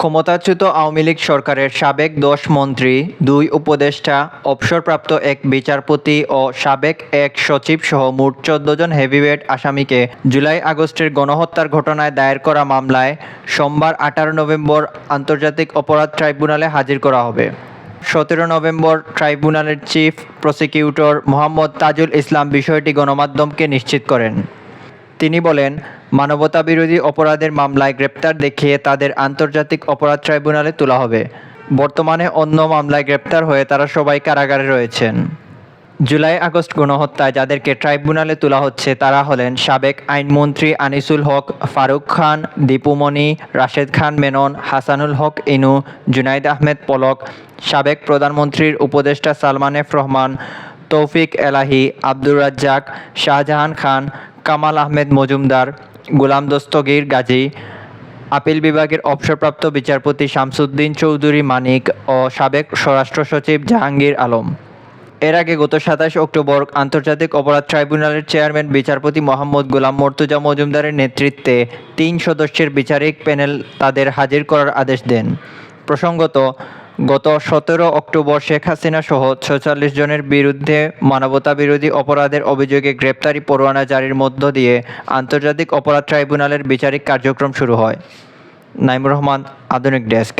ক্ষমতাচ্যুত আওয়ামী লীগ সরকারের সাবেক দশ মন্ত্রী, দুই উপদেষ্টা, অবসরপ্রাপ্ত এক বিচারপতি ও সাবেক এক সচিব সহ মোট চোদ্দ জন হেভিওয়েট আসামিকে জুলাই আগস্টের গণহত্যার ঘটনায় দায়ের করা মামলায় সোমবার আঠারো নভেম্বর আন্তর্জাতিক অপরাধ ট্রাইব্যুনালে হাজির করা হবে। সতেরো নভেম্বর ট্রাইব্যুনালের চিফ প্রসিকিউটর মোহাম্মদ তাজুল ইসলাম বিষয়টি গণমাধ্যমকে নিশ্চিত করেন। তিনি বলেন, মানবতাবিরোধী অপরাধের মামলায় গ্রেপ্তার দেখিয়ে তাদের আন্তর্জাতিক অপরাধ ট্রাইব্যুনালে তোলা হবে। বর্তমানে অন্য মামলায় গ্রেপ্তার হয়ে তারা সবাই কারাগারে রয়েছেন। জুলাই আগস্ট গণহত্যায় যাদেরকে ট্রাইব্যুনালে তোলা হচ্ছে তারা হলেন সাবেক আইনমন্ত্রী আনিসুল হক, ফারুক খান দীপুমণি রাশেদ খান মেনন, হাসানুল হক ইনু, জুনাইদ আহমেদ পলক, সাবেক প্রধানমন্ত্রীর উপদেষ্টা সালমান এফ রহমান, তৌফিক এলাহি, আব্দুর রাজ্জাক, শাহজাহান খান কামাল আহমেদ মজুমদার, গোলাম দস্তগীর গাজী, আপিল বিভাগের অবসরপ্রাপ্ত বিচারপতি শামসুদ্দিন চৌধুরী মানিক ও সাবেক স্বরাষ্ট্র সচিব জাহাঙ্গীর আলম। এর আগে গত সাতাশ অক্টোবর আন্তর্জাতিক অপরাধ ট্রাইব্যুনালের চেয়ারম্যান বিচারপতি মোহাম্মদ গোলাম মর্তুজা মজুমদারের নেতৃত্বে তিন সদস্যের বিচারিক প্যানেল তাদের হাজির করার আদেশ দেন। প্রসঙ্গত গত সতেরো অক্টোবর শেখ হাসিনা সহ ছচল্লিশ জনের বিরুদ্ধে মানবতাবিরোধী অপরাধের অভিযোগে গ্রেপ্তারি পরোয়ানা জারির মধ্য দিয়ে আন্তর্জাতিক অপরাধ ট্রাইব্যুনালের বিচারিক কার্যক্রম শুরু হয়। নাইমুর রহমান, আধুনিক ডেস্ক।